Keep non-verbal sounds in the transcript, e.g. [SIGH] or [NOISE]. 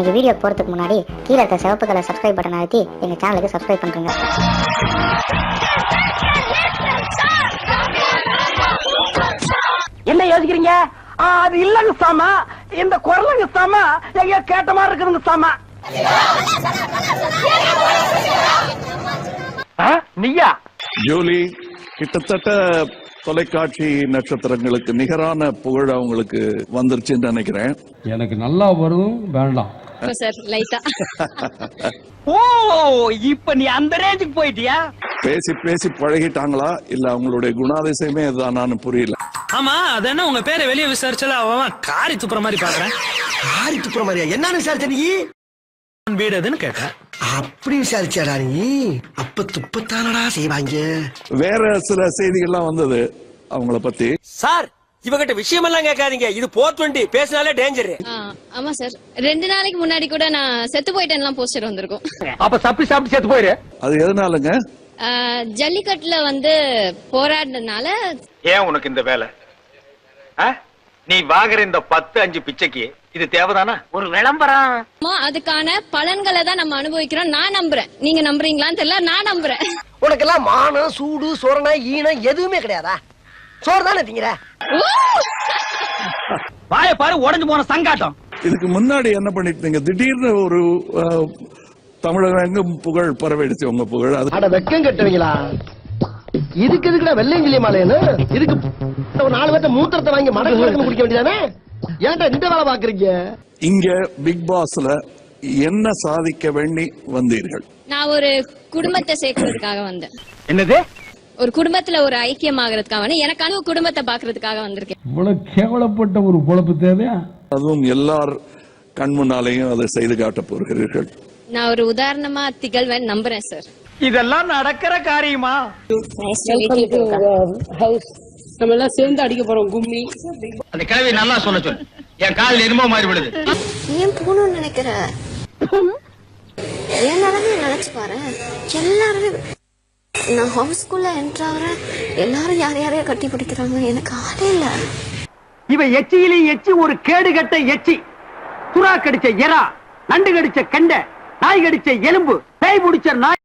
இன்னைக்கு வீடியோ போறதுக்கு முன்னாடி கீழே இருக்க சிவப்பு கலர் சப்ஸ்கிரைப் பட்டன் அழுத்தி எங்க சேனலுக்கு சப்ஸ்கிரைப் பண்ணுங்க என்ன யோசிக்கிறீங்க? அது இல்லங்க சாமா. இந்த குரலுங்க சாமா. எங்க கேட்ட மாதிரி இருக்குதுங்க சாமா. ஆ, நீயா? ஜூலி கிட்டத்தட்ட தொலைக்காட்சி நட்சத்திரங்களுக்கு நிகரான புகழ் அவங்களுக்கு வந்துருச்சுன்னு நினைக்கிறேன். எனக்கு நல்லா வரும் வேண்டாம். சார் லைட்டா [LAUGHS] ஓ இப்ப நீ அந்த ரேஞ்சுக்கு போயிட்டியா? பேசி பேசி பழகிட்டாங்களா? இல்ல அவங்களுடைய குணாதிசயமே இதுதானான்னு புரியல. ஆமா அது என்ன? உங்க பேரை வெளியே விசாரிச்சால அவன் காரி துப்புற மாதிரி பாக்குறேன். ஆரி துப்புற மாதிரியா? என்ன விசாரிச்ச நீ? வீடு எதுன்னு கேட்டேன். அப்படி விசாரிச்சாடா நீ? அப்ப துப்பத்தானடா செய்வாங்க. வேற சில செய்திகள்லாம் வந்தது அவங்கள பத்தி. சார் இவகிட்ட விஷயம் எல்லாம் கேட்காதீங்க. இது போர் டுவெண்ட்டி பேசினாலே டேஞ்சர் ஆமா சார். ரெண்டு நாளைக்கு முன்னாடி கூட நான் செத்து போயிட்டேன்லாம் போஸ்டர் வந்திருக்கும். அப்ப சப்பி சாப்பிட்டு செத்து போயிரு. அது எதனாலங்க? ஜல்லிக்கட்டுல வந்து போராடினதுனால ஏன் உனக்கு இந்த வேலை? நீ வாங்குற இந்த பத்து அஞ்சு பிச்சைக்கு இது தேவைதானா? ஒரு விளம்பரம். அதுக்கான பலன்களை தான் நம்ம அனுபவிக்கிறோம். நான் நம்புறேன். நீங்க நம்புறீங்களான்னு தெரியல நான் நம்புறேன். உனக்கெல்லாம் மானம் சூடு சோரணை ஈனம் எதுவுமே கிடையாதா? சோறு தானே திங்கிற? [LAUGHS] ஊ! வாய பாரு உடஞ்சு போன சங்காட்டம். இதுக்கு முன்னாடி என்ன பண்ணிட்டு திடீர்னு ஒரு தமிழகம் எங்கும் புகழ் பரவிடுச்சு உங்க புகழ். அது அட வெக்கம் கட்டுவீங்களா? இதுக்கு எதுக்குடா வெள்ளையங்கிலி மாலையன்னு இதுக்கு ஒரு நாலு பேர்த்த மூத்திரத்தை வாங்கி மடக்கு மடக்கு குடிக்க வேண்டியதானே? ஏன்டா இந்த வேலை பாக்குறீங்க இங்க பிக் பாஸ்ல என்ன சாதிக்க வேண்டி வந்தீர்கள்? நான் ஒரு குடும்பத்தை சேர்க்கறதுக்காக வந்தேன். என்னது? ஒரு குடும்பத்துல ஒரு ஐக்கியமாகறதுக்காக வந்து எனக்கான ஒரு குடும்பத்தை பாக்குறதுக்காக வந்திருக்கேன். இவ்வளவு கேவலப்பட்ட ஒரு பொழப்பு தேவையா? அதுவும் எல்லார் கண் முன்னாலேயும் அதை செய்து காட்டப் போகிறீர்கள். நான் ஒரு உதாரணமா திகழ்வேன் நம்புறேன் சார் இதெல்லாம் நடக்கிற காரியமா? நம்ம எல்லாம் சேர்ந்து அடிக்க போறோம் கும்மி. அந்த கிழவி நல்லா சொல்ல சொல்லு. என் காலில் எருமோ மாறி விடுது ஏன் போகணும்னு நினைக்கிற? என் நிலைமைய நினைச்சு பாரு. எல்லாருமே நான் ஹவுஸ்குள்ள என்ட்ரு ஆகுறேன் எல்லாரும் யார் யாரையோ கட்டி பிடிக்கிறாங்க. எனக்கு ஆளே இல்ல. இவ எச்சியிலையும் எச்சி ஒரு கேடு கட்ட எச்சி. சுறா கடிச்ச எறா நண்டு கடிச்ச கெண்டை நாய் கடிச்ச எலும்பு பேய் பிடிச்ச நாய்.